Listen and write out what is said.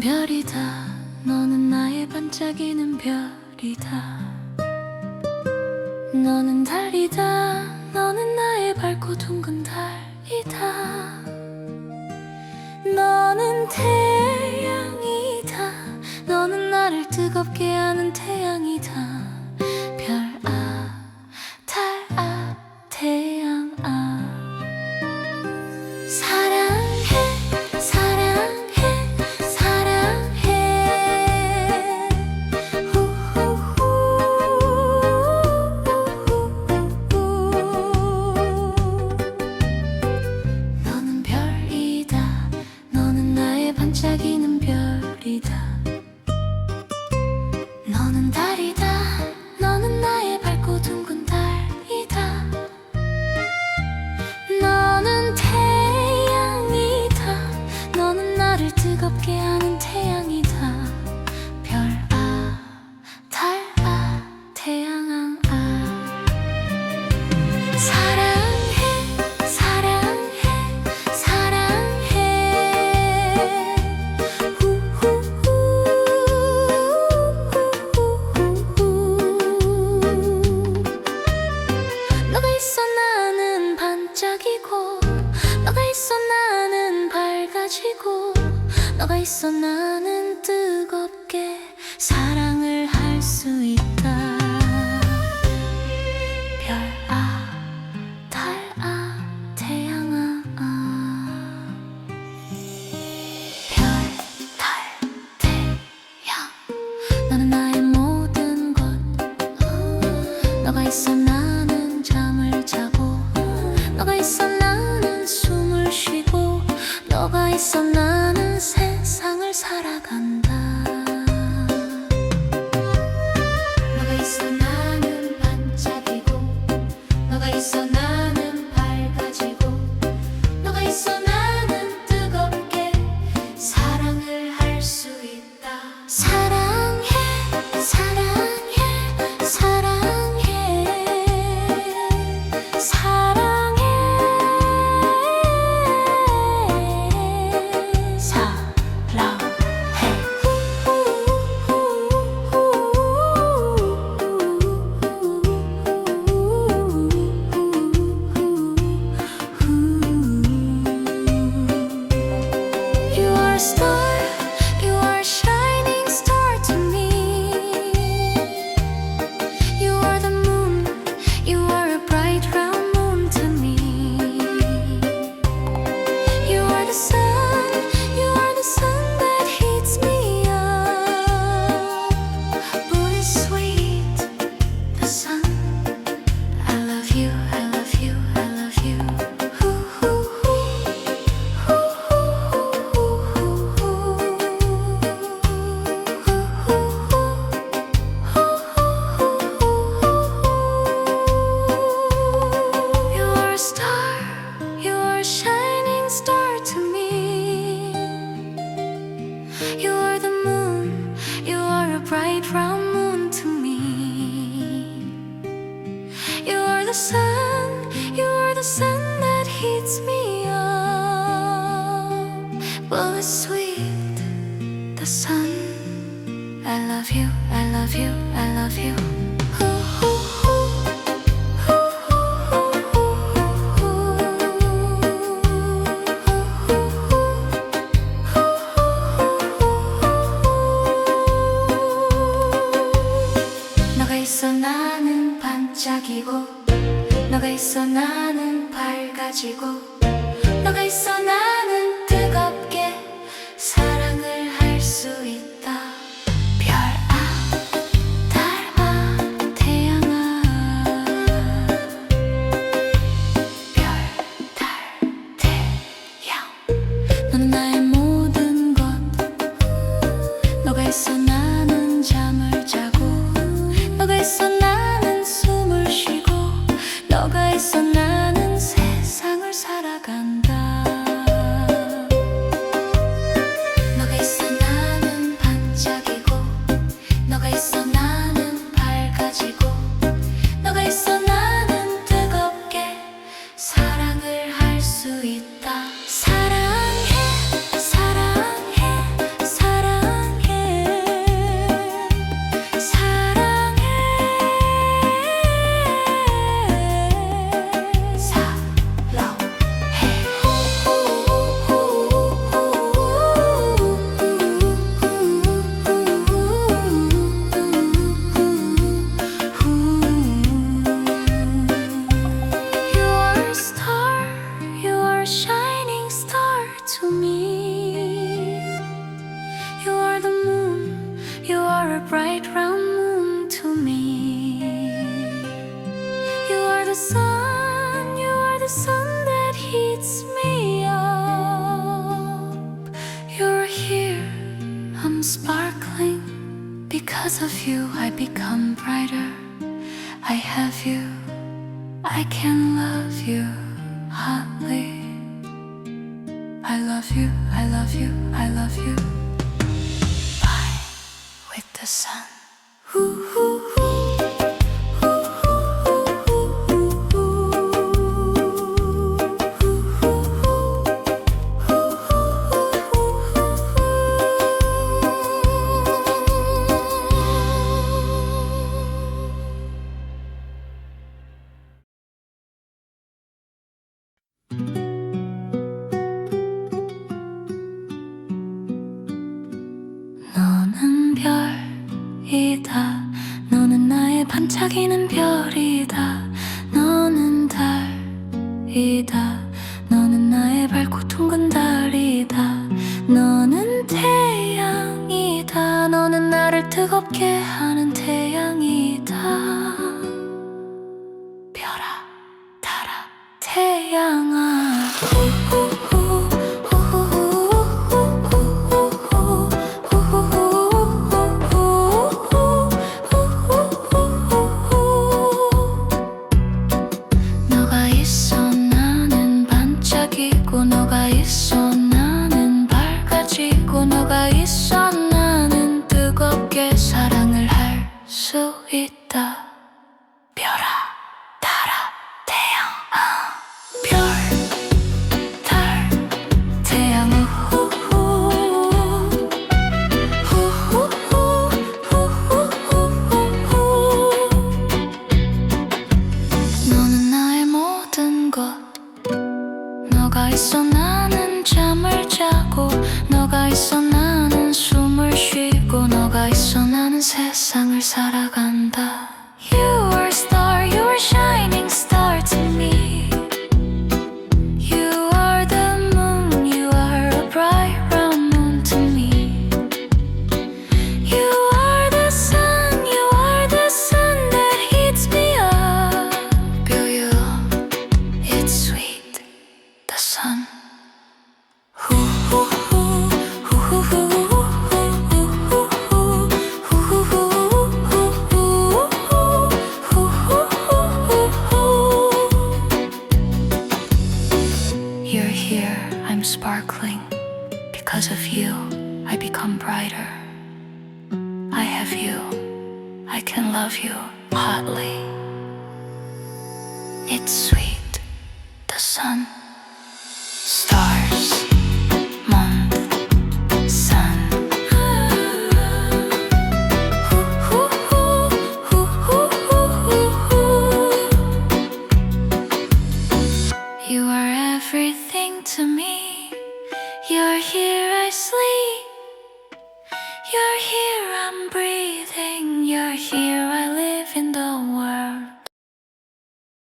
별이다. 너는 나의 반짝이는 별이다. 너는 달이다. 너는 나의 밝고 둥근 달이다. 너는 태양이다. 너는 나를 뜨겁게 하는 태양 너가 있어 나는 밝아지고 너가 있어 나는 뜨겁게 사랑을 하 You are the moon, you are a bright round moon to me. You are the sun, you are the sun that heats me up. Well, it's sweet, the sun. I love you, I love you, I love you. 나는 반짝이고 너가 있어 나는 밝아지고 너가 있어 나는 andar. brighter. I have you, I can love you hotly. I love you, I love you, I love you. Bye with the sun. 뜨겁게 하는 데 너가 있어 나는 잠을 자고 너가 있어 나는 숨을 쉬고 너가 있어 나는 세상을 살아간다. have you, I can love you hotly. It's sweet, the sun, stars.